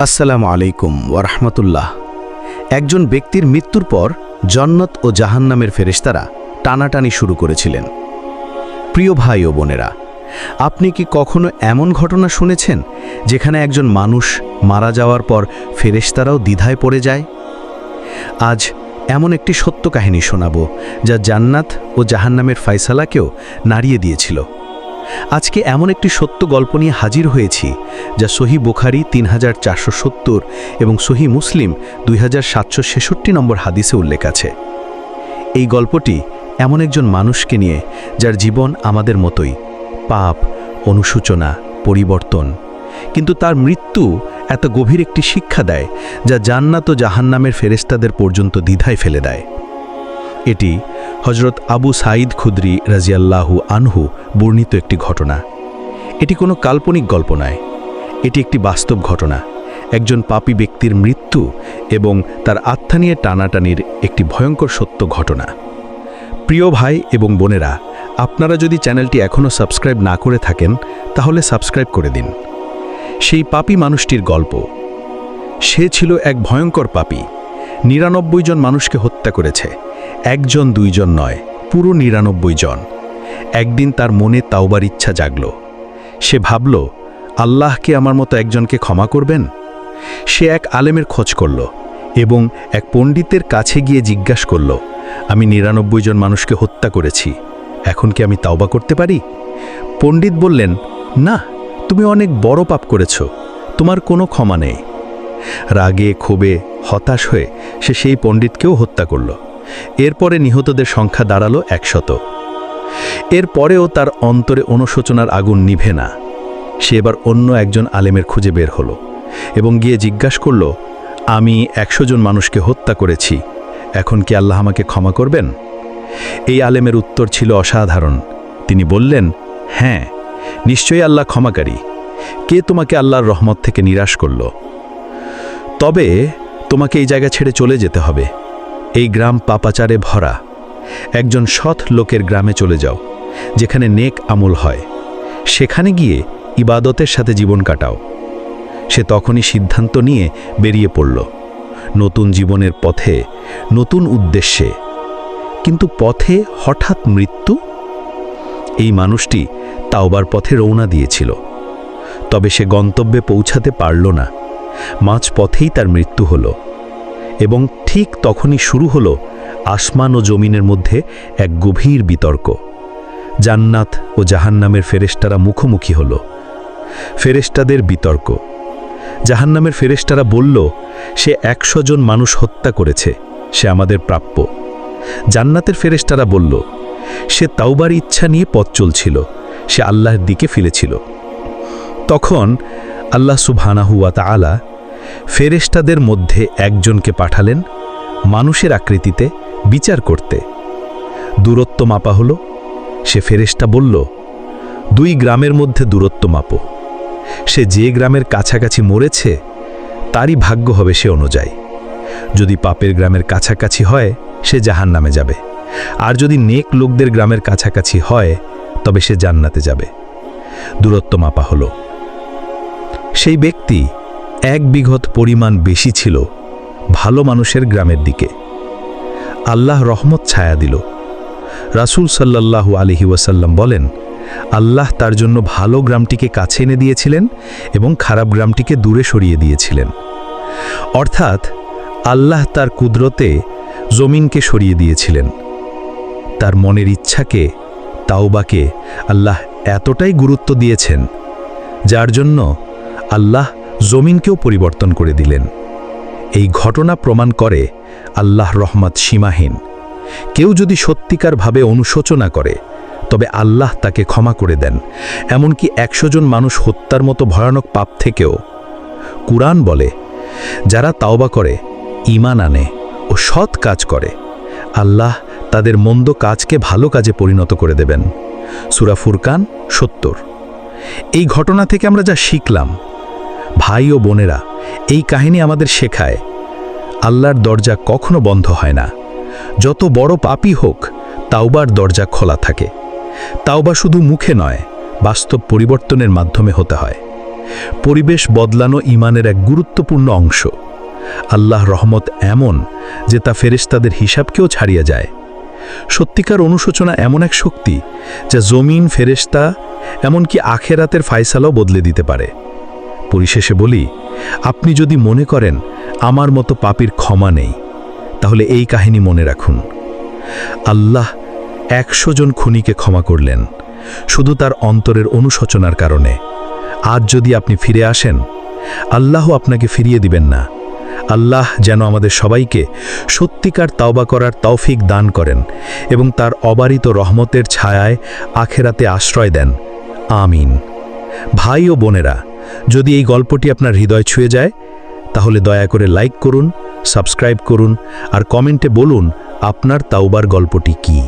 আসসালামু আলাইকুম ওরহমতুল্লাহ একজন ব্যক্তির মৃত্যুর পর জন্নত ও জাহান্নামের ফেরেশতারা টানাটানি শুরু করেছিলেন। প্রিয় ভাই ও বোনেরা, আপনি কি কখনো এমন ঘটনা শুনেছেন যেখানে একজন মানুষ মারা যাওয়ার পর ফেরেশতারাও দ্বিধায় পড়ে যায়? আজ এমন একটি সত্য কাহিনী শোনাব যা জান্নাত ও জাহান্নামের ফায়সালাকেও নাড়িয়ে দিয়েছিল। আজকে এমন একটি সত্য গল্প নিয়ে হাজির হয়েছি, যা সহি বুখারি তিন এবং সহি মুসলিম দুই হাজার সাতশো ছেষট্টি নম্বর হাদিসে উল্লেখ আছে। এই গল্পটি এমন একজন মানুষকে নিয়ে, যার জীবন আমাদের মতোই, পাপ অনুসূচনা পরিবর্তন। কিন্তু তার মৃত্যু এত গভীর একটি শিক্ষা দেয়, যা জান্নাত ও জাহান্নামের ফেরেস্তাদের পর্যন্ত দ্বিধায় ফেলে দেয়। এটি হজরত আবু সাঈদ খুদ্রি রাজিয়াল্লাহু আনহু বর্ণিত একটি ঘটনা। এটি কোনো কাল্পনিক গল্প নয়। এটি একটি বাস্তব ঘটনা। একজন পাপী ব্যক্তির মৃত্যু এবং তার আত্মা নিয়ে টানাটানির একটি ভয়ঙ্কর সত্য ঘটনা। প্রিয় ভাই এবং বোনেরা, আপনারা যদি চ্যানেলটি এখনও সাবস্ক্রাইব না করে থাকেন, তাহলে সাবস্ক্রাইব করে দিন। সেই পাপী মানুষটির গল্প। সে ছিল এক ভয়ঙ্কর পাপী। নিরানব্বই জন মানুষকে হত্যা করেছে। একজন, দুইজন নয়, পুরো নিরানব্বই জন। একদিন তার মনে তাওবার ইচ্ছা জাগল। সে ভাবল আল্লাহকে আমার মতো একজনকে ক্ষমা করবেন? সে এক আলেমের খোঁজ করল এবং এক পণ্ডিতের কাছে গিয়ে জিজ্ঞাসা করল, আমি নিরানব্বই জন মানুষকে হত্যা করেছি, এখন কি আমি তাওবা করতে পারি? পণ্ডিত বললেন, না, তুমি অনেক বড় পাপ করেছ, তোমার কোনো ক্ষমা নেই। রাগে, ক্ষোভে, হতাশ হয়ে সে সেই পণ্ডিতকেও হত্যা করল। এরপরে নিহতদের সংখ্যা দাঁড়াল একশত। এরপরেও তার অন্তরে অনুশোচনার আগুন নিভে না। সে এবার অন্য একজন আলেমের খুঁজে বের হলো এবং গিয়ে জিজ্ঞাসা করল, আমি একশো জন মানুষকে হত্যা করেছি, এখন কি আল্লাহ আমাকে ক্ষমা করবেন? এই আলেমের উত্তর ছিল অসাধারণ। তিনি বললেন হ্যাঁ নিশ্চয়ই আল্লাহ ক্ষমাকারী। কে তোমাকে আল্লাহর রহমত থেকে নিরাশ করল? তবে তোমাকে এই জায়গা ছেড়ে চলে যেতে হবে। এই গ্রাম পাপাচারে ভরা। একজন সৎ লোকের গ্রামে চলে যাও, যেখানে নেক আমল হয়। সেখানে গিয়ে ইবাদতের সাথে জীবন কাটাও। সে তখনই সিদ্ধান্ত নিয়ে বেরিয়ে পড়ল। নতুন জীবনের পথে, নতুন উদ্দেশ্যে। কিন্তু পথে হঠাৎ মৃত্যু? এই মানুষটি তাওবার পথে রওনা দিয়েছিল। তবে সে গন্তব্যে পৌঁছাতে পারল না। মাঝ পথেই তার মৃত্যু হলো। এবং ঠিক তখনই শুরু হলো আসমান ও জমিনের মধ্যে এক গভীর বিতর্ক। জান্নাত ও জাহান্নামের ফেরেস্তারা মুখোমুখি হল। ফেরেস্তাদের বিতর্ক। জাহান্নামের ফেরেস্তারা বলল, সে একশো জন মানুষ হত্যা করেছে, সে আমাদের প্রাপ্য। জান্নাতের ফেরেস্তারা বলল, সে তাওবার ইচ্ছা নিয়ে পথ চলছিল, সে আল্লাহর দিকে ফিরেছিল। তখন আল্লাহ সুবহানাহুয়া তাআলা ফেরেশতাদের মধ্যে একজনকে পাঠালেন মানুষের আকৃতিতে বিচার করতে। দূরত্ব মাপা হলো। সে ফেরেশতা বলল, দুই গ্রামের মধ্যে দূরত্ব মাপো। সে যে গ্রামের কাছাকাছি মরেছে, তারই ভাগ্য হবে সে অনুযায়ী। যদি পাপের গ্রামের কাছাকাছি হয়, সে জাহান নামে যাবে। আর যদি নেক লোকদের গ্রামের কাছাকাছি হয়, তবে সে জান্নাতে যাবে। দূরত্ব মাপা হলো। সেই ব্যক্তি এক বিঘত পরিমাণ বেশি ছিল ভালো মানুষের গ্রামের দিকে। আল্লাহ রহমত ছায়া দিল। রাসূল সাল্লাল্লাহু আলহি ওয়াসাল্লাম বলেন, আল্লাহ তার জন্য ভালো গ্রামটিকে কাছে এনে দিয়েছিলেন এবং খারাপ গ্রামটিকে দূরে সরিয়ে দিয়েছিলেন। অর্থাৎ আল্লাহ তার কুদরতে জমিনকে সরিয়ে দিয়েছিলেন। তার মনের ইচ্ছাকে, তাওবাকে আল্লাহ এতটাই গুরুত্ব দিয়েছেন, যার জন্য আল্লাহ জমিনকেও পরিবর্তন করে দিলেন। এই ঘটনা প্রমাণ করে আল্লাহ রহমত সীমাহীন। কেউ যদি সত্যিকারভাবে অনুশোচনা করে, তবে আল্লাহ তাকে ক্ষমা করে দেন। এমনকি একশো জন মানুষ হত্যার মতো ভয়ানক পাপ থেকেও। কুরআন বলে, যারা তাওবা করে ইমান আনে ও সৎ কাজ করে, আল্লাহ তাদের মন্দ কাজকে ভালো কাজে পরিণত করে দেবেন। সুরা ফুরকান সত্তর। এই ঘটনা থেকে আমরা যা শিখলাম ভাই ও বোনেরা, এই কাহিনী আমাদের শেখায়। আল্লাহর দরজা কখনো বন্ধ হয় না। যত বড় পাপই হোক, তাওবার দরজা খোলা থাকে। তাওবা শুধু মুখে নয়, বাস্তব পরিবর্তনের মাধ্যমে হতে হয়। পরিবেশ বদলানো ইমানের এক গুরুত্বপূর্ণ অংশ। আল্লাহ রহমত এমন যে তা ফেরেশতাদের হিসাবকেও ছাড়িয়ে যায়। সত্যিকার অনুশোচনা এমন এক শক্তি, যা জমিন, ফেরেশতা, এমনকি আখেরাতের ফায়সালাও বদলে দিতে পারে। পরিশেষে বলি, আপনি যদি মনে করেন আমার মতো পাপির ক্ষমা নেই, তাহলে এই কাহিনী মনে রাখুন। আল্লাহ একশো জন খুনিকে ক্ষমা করলেন, শুধু তার অন্তরের অনুশোচনার কারণে। আজ যদি আপনি ফিরে আসেন আল্লাহ আপনাকে ফিরিয়ে দিবেন না। আল্লাহ যেন আমাদের সবাইকে সত্যিকার তাওবা করার তৌফিক দান করেন এবং তার অবারিত রহমতের ছায়ায় আখেরাতে আশ্রয় দেন। আমিন। ভাই ও বোনেরা যদি এই গল্পটি আপনার হৃদয় ছুঁয়ে যায়, তাহলে দয়া করে লাইক করুন, সাবস্ক্রাইব করুন, আর কমেন্টে বলুন আপনার তাওবার গল্পটি কী।